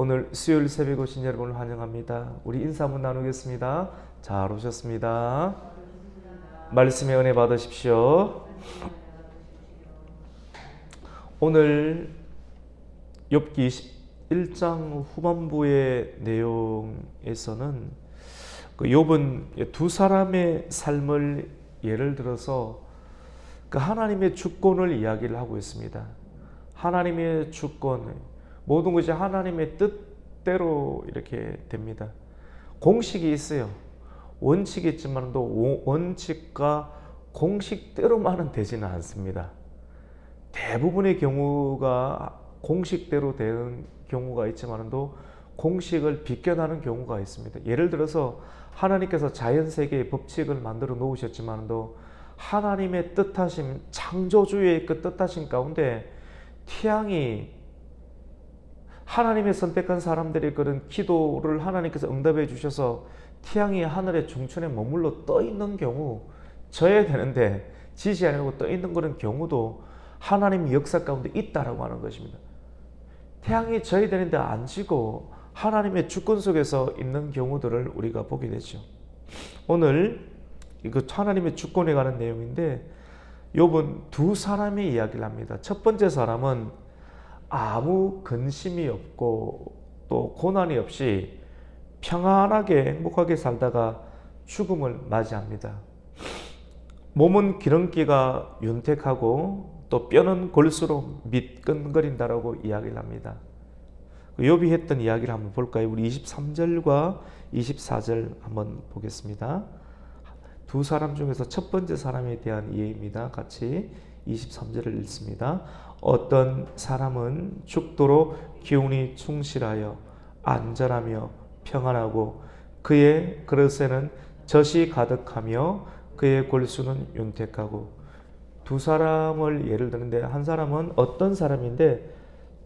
오늘 수요일 새벽 오신 여러분을 환영합니다. 우리 인사 한번 나누겠습니다. 잘 오셨습니다. 말씀의 은혜 받으십시오. 오늘 욥기 21장 후반부의 내용에서는 그 욥은 두 사람의 삶을 예를 들어서 그 하나님의 주권을 이야기를 하고 있습니다. 하나님의 주권, 모든 것이 하나님의 뜻대로 이렇게 됩니다. 공식이 있어요. 원칙이 있지만도 원칙과 공식대로만은 되지는 않습니다. 대부분의 경우가 공식대로 되는 경우가 있지만도 공식을 비껴나는 경우가 있습니다. 예를 들어서 하나님께서 자연 세계의 법칙을 만들어 놓으셨지만도 하나님의 뜻하심 창조주의 그 뜻하심 가운데 태양이 하나님의 선택한 사람들이 그런 기도를 하나님께서 응답해 주셔서 태양이 하늘의 중천에 머물러 떠 있는 경우 져야 되는데 지지 않고 떠 있는 그런 경우도 하나님의 역사 가운데 있다라고 하는 것입니다. 태양이 져야 되는데 안 지고 하나님의 주권 속에서 있는 경우들을 우리가 보게 되죠. 오늘 이거 하나님의 주권에 관한 내용인데 욥은 두 사람의 이야기를 합니다. 첫 번째 사람은 아무 근심이 없고 또 고난이 없이 평안하게 행복하게 살다가 죽음을 맞이합니다. 몸은 기름기가 윤택하고 또 뼈는 골수록 미끈거린다라고 이야기를 합니다. 욥이 했던 이야기를 한번 볼까요? 우리 23절과 24절 한번 보겠습니다. 두 사람 중에서 첫 번째 사람에 대한 이해입니다. 같이 23절을 읽습니다. 어떤 사람은 죽도록 기운이 충실하여 안전하며 평안하고 그의 그릇에는 젖이 가득하며 그의 골수는 윤택하고 두 사람을 예를 드는데 한 사람은 어떤 사람인데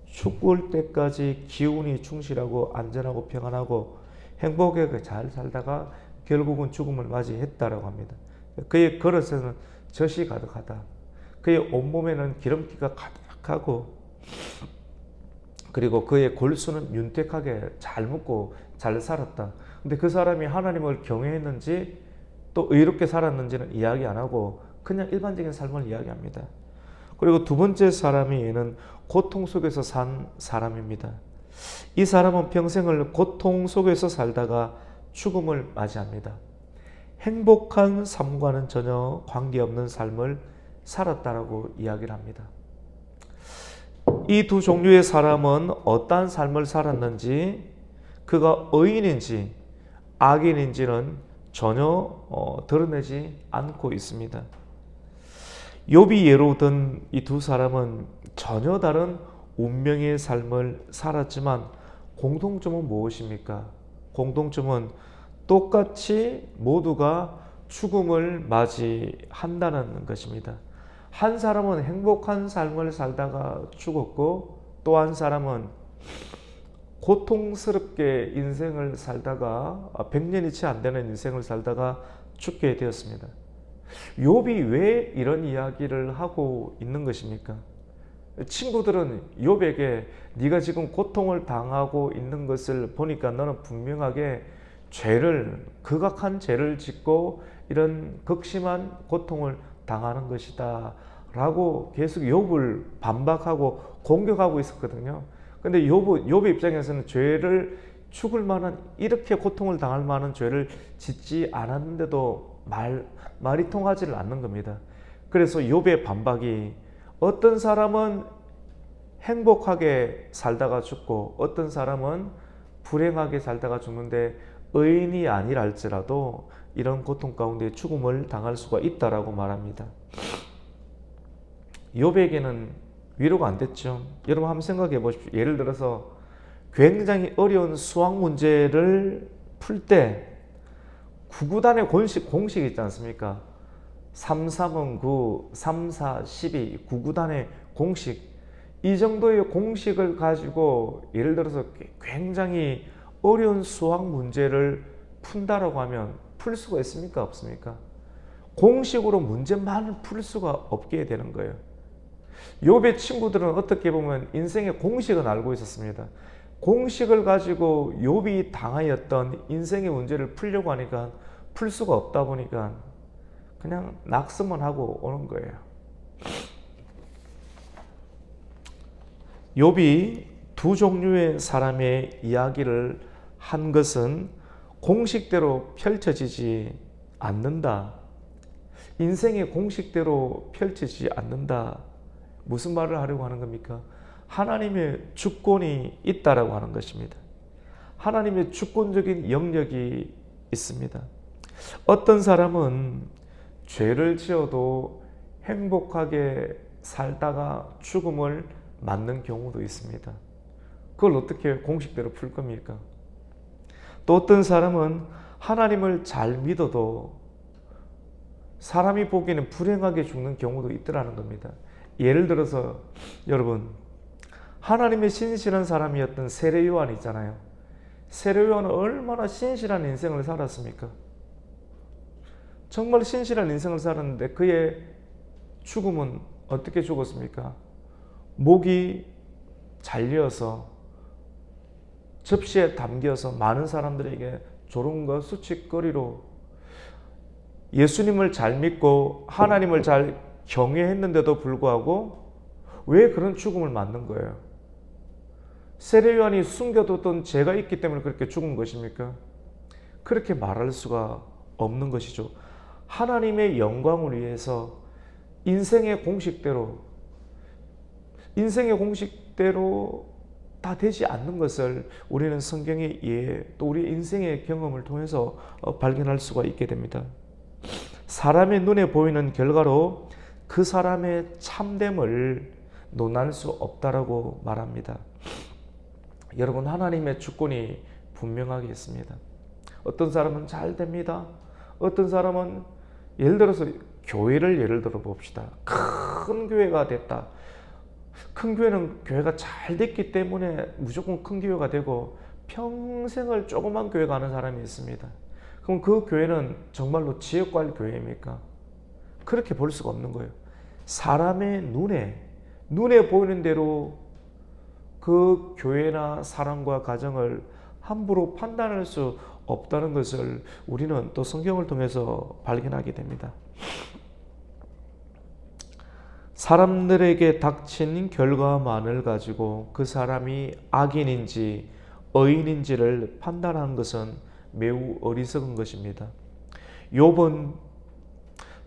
죽을 때까지 기운이 충실하고 안전하고 평안하고 행복하게 잘 살다가 결국은 죽음을 맞이했다라고 합니다. 그의 그릇에는 젖이 가득하다. 그의 온몸에는 기름기가 가득 하고 그리고 그의 골수는 윤택하게 잘 먹고 잘 살았다. 근데 그 사람이 하나님을 경외했는지 또 의롭게 살았는지는 이야기 안 하고 그냥 일반적인 삶을 이야기합니다. 그리고 두 번째 사람이 얘는 고통 속에서 산 사람입니다. 이 사람은 평생을 고통 속에서 살다가 죽음을 맞이합니다. 행복한 삶과는 전혀 관계없는 삶을 살았다라고 이야기를 합니다. 이 두 종류의 사람은 어떠한 삶을 살았는지 그가 의인인지 악인인지는 전혀 어, 드러내지 않고 있습니다. 욥이 예로 든 이 두 사람은 전혀 다른 운명의 삶을 살았지만 공통점은 무엇입니까? 공동점은 똑같이 모두가 죽음을 맞이한다는 것입니다. 한 사람은 행복한 삶을 살다가 죽었고 또 한 사람은 고통스럽게 인생을 살다가 100년이 채 안 되는 인생을 살다가 죽게 되었습니다. 욥이 왜 이런 이야기를 하고 있는 것입니까? 친구들은 욥에게 네가 지금 고통을 당하고 있는 것을 보니까 너는 분명하게 죄를 극악한 죄를 짓고 이런 극심한 고통을 당하는 것이다. 라고 계속 욥을 반박하고 공격하고 있었거든요. 근데 욥, 욥의 입장에서는 죄를 죽을 만한 이렇게 고통을 당할 만한 죄를 짓지 않았는데도 말 말이 통하지를 않는 겁니다. 그래서 욥의 반박이 어떤 사람은 행복하게 살다가 죽고 어떤 사람은 불행하게 살다가 죽는데 의인이 아니랄지라도 이런 고통 가운데 죽음을 당할 수가 있다라고 말합니다. 욥에게는 위로가 안 됐죠. 여러분 한번 생각해 보십시오. 예를 들어서 굉장히 어려운 수학 문제를 풀 때 구구단의 공식, 공식이 있지 않습니까? 3, 3은 9, 3, 4, 12, 구구단의 공식. 이 정도의 공식을 가지고 예를 들어서 굉장히 어려운 수학 문제를 푼다라고 하면 풀 수가 있습니까? 없습니까? 공식으로 문제만을 풀 수가 없게 되는 거예요. 욥의 친구들은 어떻게 보면 인생의 공식은 알고 있었습니다. 공식을 가지고 욥이 당하였던 인생의 문제를 풀려고 하니까 풀 수가 없다 보니까 그냥 낙서만 하고 오는 거예요. 욥이 두 종류의 사람의 이야기를 한 것은 공식대로 펼쳐지지 않는다. 인생의 공식대로 펼쳐지지 않는다. 무슨 말을 하려고 하는 겁니까? 하나님의 주권이 있다라고 하는 것입니다. 하나님의 주권적인 영역이 있습니다. 어떤 사람은 죄를 지어도 행복하게 살다가 죽음을 맞는 경우도 있습니다. 그걸 어떻게 공식대로 풀 겁니까? 또 어떤 사람은 하나님을 잘 믿어도 사람이 보기에는 불행하게 죽는 경우도 있더라는 겁니다. 예를 들어서 여러분 하나님의 신실한 사람이었던 세례 요한 있잖아요. 세례 요한은 얼마나 신실한 인생을 살았습니까? 정말 신실한 인생을 살았는데 그의 죽음은 어떻게 죽었습니까? 목이 잘려서 접시에 담겨서 많은 사람들에게 조롱과 수치거리로 예수님을 잘 믿고 하나님을 잘 경외했는데도 불구하고 왜 그런 죽음을 맞는 거예요? 세례요한이 숨겨뒀던 죄가 있기 때문에 그렇게 죽은 것입니까? 그렇게 말할 수가 없는 것이죠. 하나님의 영광을 위해서 인생의 공식대로 인생의 공식대로 다 되지 않는 것을 우리는 성경의 이해 또 우리 인생의 경험을 통해서 어, 발견할 수가 있게 됩니다. 사람의 눈에 보이는 결과로 그 사람의 참됨을 논할 수 없다라고 말합니다. 여러분 하나님의 주권이 분명하게 있습니다. 어떤 사람은 잘 됩니다. 어떤 사람은 예를 들어서 교회를 예를 들어 봅시다. 큰 교회가 됐다. 큰 교회는 교회가 잘 됐기 때문에 무조건 큰 교회가 되고 평생을 조그만 교회 가는 사람이 있습니다. 그럼 그 교회는 정말로 지역관 교회입니까? 그렇게 볼 수가 없는 거예요. 사람의 눈에 눈에 보이는 대로 그 교회나 사람과 가정을 함부로 판단할 수 없다는 것을 우리는 또 성경을 통해서 발견하게 됩니다. 사람들에게 닥친 결과만을 가지고 그 사람이 악인인지 의인인지를 판단하는 것은 매우 어리석은 것입니다. 욥은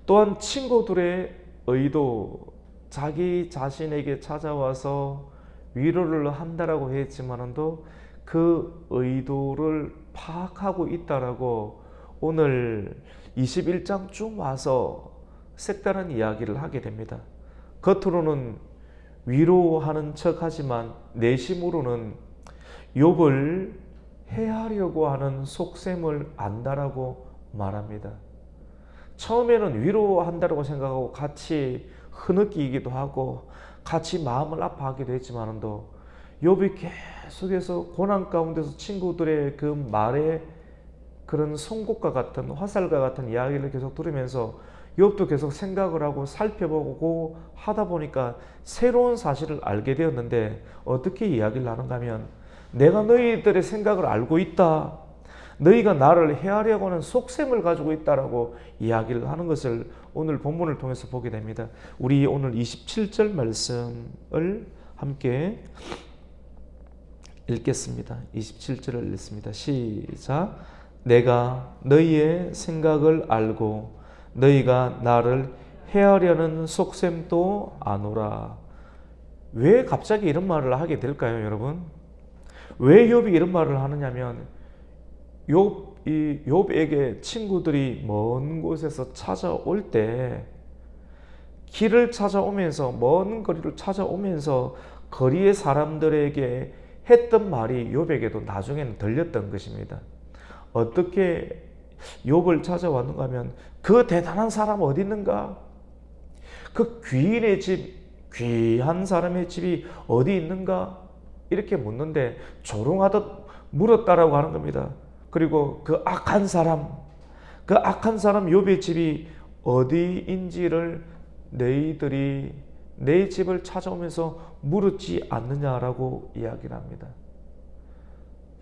또한 친구들의 의도 자기 자신에게 찾아와서 위로를 한다라고 했지만도 그 의도를 파악하고 있다라고 오늘 21장 쭉 와서 색다른 이야기를 하게 됩니다. 겉으로는 위로하는 척 하지만 내심으로는 욥을 해하려고 하는 속셈을 안다라고 말합니다. 처음에는 위로한다고 생각하고 같이 흐느끼기도 하고 같이 마음을 아파하기도 했지만도 욥이 계속해서 고난 가운데서 친구들의 그 말에 그런 송곳과 같은 화살과 같은 이야기를 계속 들으면서 욥도 계속 생각을 하고 살펴보고 하다 보니까 새로운 사실을 알게 되었는데 어떻게 이야기를 하는가 하면 내가 너희들의 생각을 알고 있다. 너희가 나를 해하려고 하는 속셈을 가지고 있다라고 이야기를 하는 것을 오늘 본문을 통해서 보게 됩니다. 우리 오늘 27절 말씀을 함께 읽겠습니다. 27절을 읽습니다. 시작. 내가 너희의 생각을 알고 너희가 나를 해하려는 속셈도 아노라. 왜 갑자기 이런 말을 하게 될까요, 여러분? 왜 욥이 이런 말을 하느냐면 욥, 이 욥에게 친구들이 먼 곳에서 찾아올 때 길을 찾아오면서 먼 거리를 찾아오면서 거리의 사람들에게 했던 말이 욥에게도 나중에는 들렸던 것입니다. 어떻게 욥을 찾아왔는가 하면 그 대단한 사람 어디 있는가? 그 귀인의 집, 귀한 사람의 집이 어디 있는가? 이렇게 묻는데 조롱하듯 물었다라고 하는 겁니다. 그리고 그 악한 사람, 그 악한 사람 욥의 집이 어디인지를 너희들이 내 집을 찾아오면서 물었지 않느냐라고 이야기를 합니다.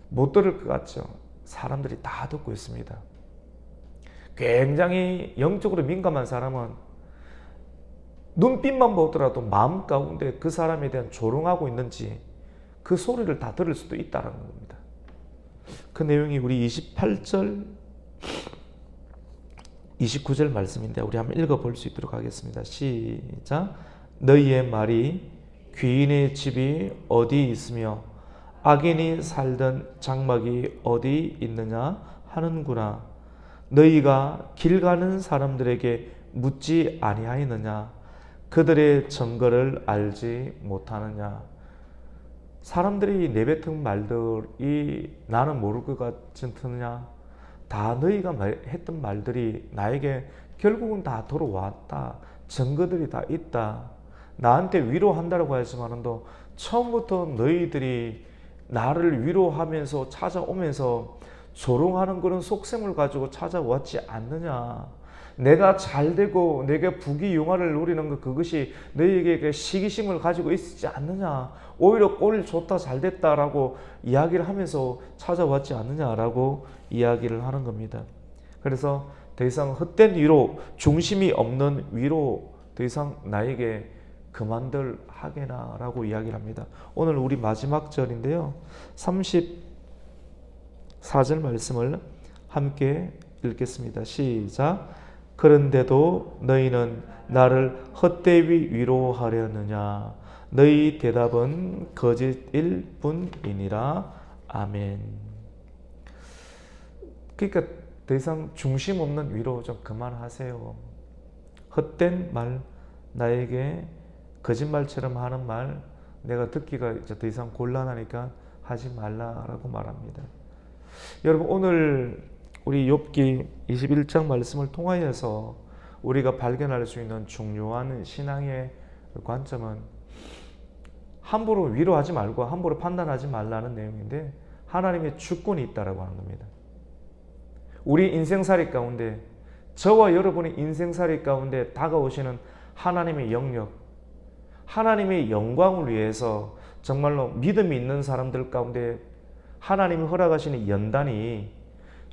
못 들을 것 같죠. 사람들이 다 듣고 있습니다. 굉장히 영적으로 민감한 사람은 눈빛만 보더라도 마음 가운데 그 사람에 대한 조롱하고 있는지 그 소리를 다 들을 수도 있다는 겁니다. 그 내용이 우리 28절, 29절 말씀인데 우리 한번 읽어 볼 수 있도록 하겠습니다. 시작. 너희의 말이 귀인의 집이 어디 있으며 악인이 살던 장막이 어디 있느냐 하는구나. 너희가 길 가는 사람들에게 묻지 아니하였느냐? 그들의 증거를 알지 못하느냐? 사람들이 내뱉은 말들이 나는 모를 것 같으느냐? 다 너희가 했던 말들이 나에게 결국은 다 돌아왔다. 증거들이 다 있다. 나한테 위로한다고 하지만도 처음부터 너희들이 나를 위로하면서 찾아오면서 조롱하는 그런 속셈을 가지고 찾아왔지 않느냐. 내가 잘 되고 내게 부귀영화를 누리는 것 그것이 너희에게 시기심을 가지고 있지 않느냐. 오히려 꼴 좋다 잘 됐다라고 이야기를 하면서 찾아왔지 않느냐라고 이야기를 하는 겁니다. 그래서 더 이상 헛된 위로, 중심이 없는 위로 더 이상 나에게 그만들 하게나라고 이야기를 합니다. 오늘 우리 마지막 절인데요. 34절 말씀을 함께 읽겠습니다. 시작. 그런데도 너희는 나를 헛되이 위로하려느냐? 너희 대답은 거짓일 뿐이니라. 아멘. 그러니까 더 이상 중심 없는 위로 좀 그만하세요. 헛된 말, 나에게 거짓말처럼 하는 말, 내가 듣기가 이제 더 이상 곤란하니까 하지 말라라고 말합니다. 여러분 오늘 우리 욥기 21장 말씀을 통하여서 우리가 발견할 수 있는 중요한 신앙의 관점은 함부로 위로하지 말고 함부로 판단하지 말라는 내용인데 하나님의 주권이 있다라고 하는 겁니다. 우리 인생살이 가운데 저와 여러분의 인생살이 가운데 다가오시는 하나님의 영역, 하나님의 영광을 위해서 정말로 믿음이 있는 사람들 가운데 하나님이 허락하시는 연단이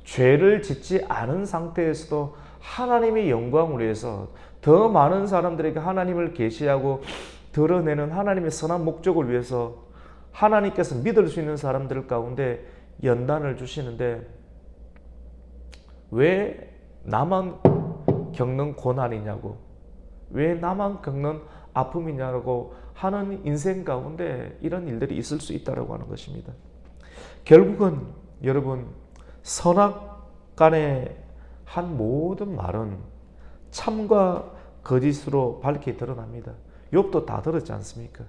죄를 짓지 않은 상태에서도 하나님의 영광을 위해서 더 많은 사람들에게 하나님을 계시하고 드러내는 하나님의 선한 목적을 위해서 하나님께서 믿을 수 있는 사람들 가운데 연단을 주시는데 왜 나만 겪는 고난이냐고 왜 나만 겪는 아픔이냐고 하는 인생 가운데 이런 일들이 있을 수 있다고 하는 것입니다. 결국은 여러분 선악 간의 한 모든 말은 참과 거짓으로 밝게 드러납니다. 욥도 다 들었지 않습니까?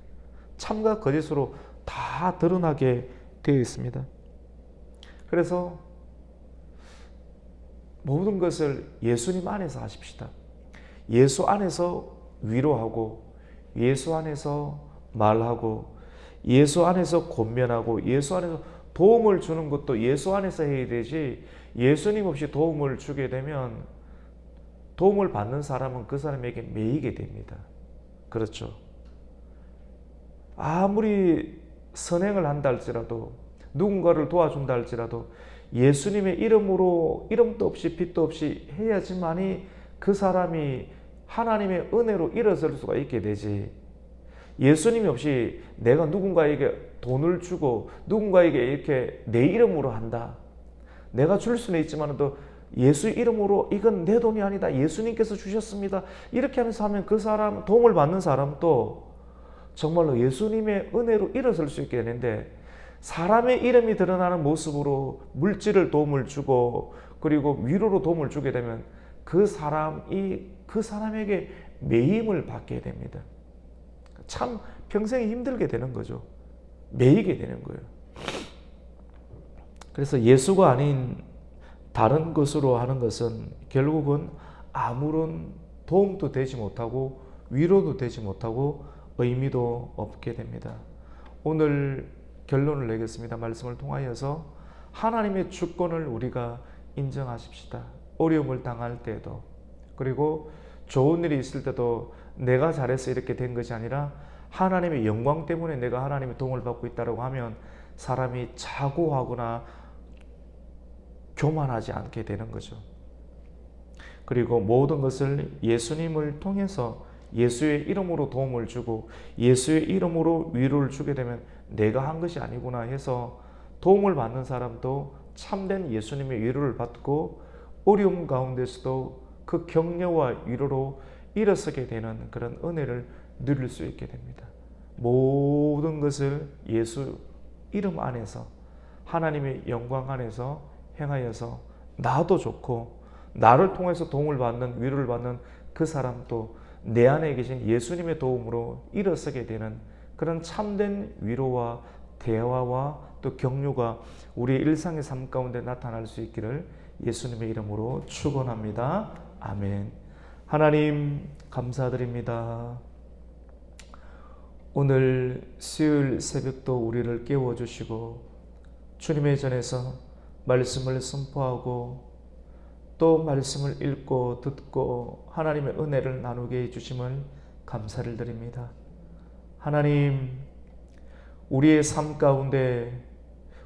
참과 거짓으로 다 드러나게 되어 있습니다. 그래서 모든 것을 예수님 안에서 하십시다. 예수 안에서 위로하고 예수 안에서 말하고 예수 안에서 권면하고 예수 안에서 도움을 주는 것도 예수 안에서 해야 되지 예수님 없이 도움을 주게 되면 도움을 받는 사람은 그 사람에게 매이게 됩니다. 그렇죠. 아무리 선행을 한다 할지라도 누군가를 도와준다 할지라도 예수님의 이름으로 이름도 없이 빛도 없이 해야지만이 그 사람이 하나님의 은혜로 일어설 수가 있게 되지. 예수님이 없이 내가 누군가에게 돈을 주고 누군가에게 이렇게 내 이름으로 한다. 내가 줄 수는 있지만 또 예수 이름으로 이건 내 돈이 아니다. 예수님께서 주셨습니다. 이렇게 하면서 하면 그 사람 도움을 받는 사람도 정말로 예수님의 은혜로 일어설 수 있게 되는데 사람의 이름이 드러나는 모습으로 물질을 도움을 주고 그리고 위로로 도움을 주게 되면 그 사람이 그 사람에게 매임을 받게 됩니다. 참 평생이 힘들게 되는 거죠. 매이게 되는 거예요. 그래서 예수가 아닌 다른 것으로 하는 것은 결국은 아무런 도움도 되지 못하고 위로도 되지 못하고 의미도 없게 됩니다. 오늘 결론을 내겠습니다. 말씀을 통하여서 하나님의 주권을 우리가 인정하십시다. 어려움을 당할 때도 그리고 좋은 일이 있을 때도 내가 잘해서 이렇게 된 것이 아니라 하나님의 영광 때문에 내가 하나님의 도움을 받고 있다고 하면 사람이 자고하거나 교만하지 않게 되는 거죠. 그리고 모든 것을 예수님을 통해서 예수의 이름으로 도움을 주고 예수의 이름으로 위로를 주게 되면 내가 한 것이 아니구나 해서 도움을 받는 사람도 참된 예수님의 위로를 받고 어려움 가운데서도 그 격려와 위로로 일어서게 되는 그런 은혜를 누릴 수 있게 됩니다. 모든 것을 예수 이름 안에서 하나님의 영광 안에서 행하여서 나도 좋고 나를 통해서 도움을 받는 위로를 받는 그 사람도 내 안에 계신 예수님의 도움으로 일어서게 되는 그런 참된 위로와 대화와 또 격려가 우리의 일상의 삶 가운데 나타날 수 있기를 예수님의 이름으로 축원합니다. 아멘. 하나님 감사드립니다. 오늘 수요일 새벽도 우리를 깨워 주시고 주님의 전에서 말씀을 선포하고 또 말씀을 읽고 듣고 하나님의 은혜를 나누게 해 주심을 감사를 드립니다. 하나님 우리의 삶 가운데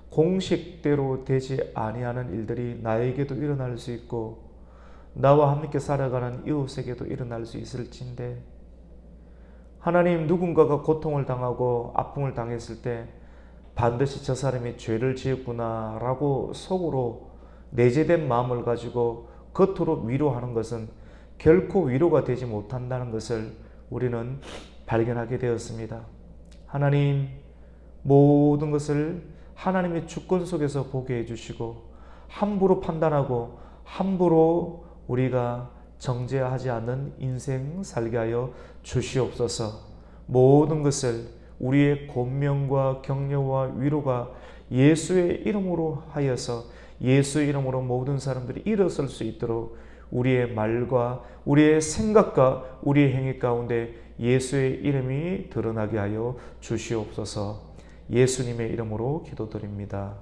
공식대로 되지 아니하는 일들이 나에게도 일어날 수 있고 나와 함께 살아가는 이웃에게도 일어날 수 있을진데 하나님 누군가가 고통을 당하고 아픔을 당했을 때 반드시 저 사람이 죄를 지었구나 라고 속으로 내재된 마음을 가지고 겉으로 위로하는 것은 결코 위로가 되지 못한다는 것을 우리는 발견하게 되었습니다. 하나님 모든 것을 하나님의 주권 속에서 보게 해주시고 함부로 판단하고 함부로 우리가 정죄하지 않는 인생 살게 하여 주시옵소서. 모든 것을 우리의 권명과 격려와 위로가 예수의 이름으로 하여서 예수 이름으로 모든 사람들이 일어설 수 있도록 우리의 말과 우리의 생각과 우리의 행위 가운데 예수의 이름이 드러나게 하여 주시옵소서. 예수님의 이름으로 기도드립니다.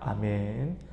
아멘.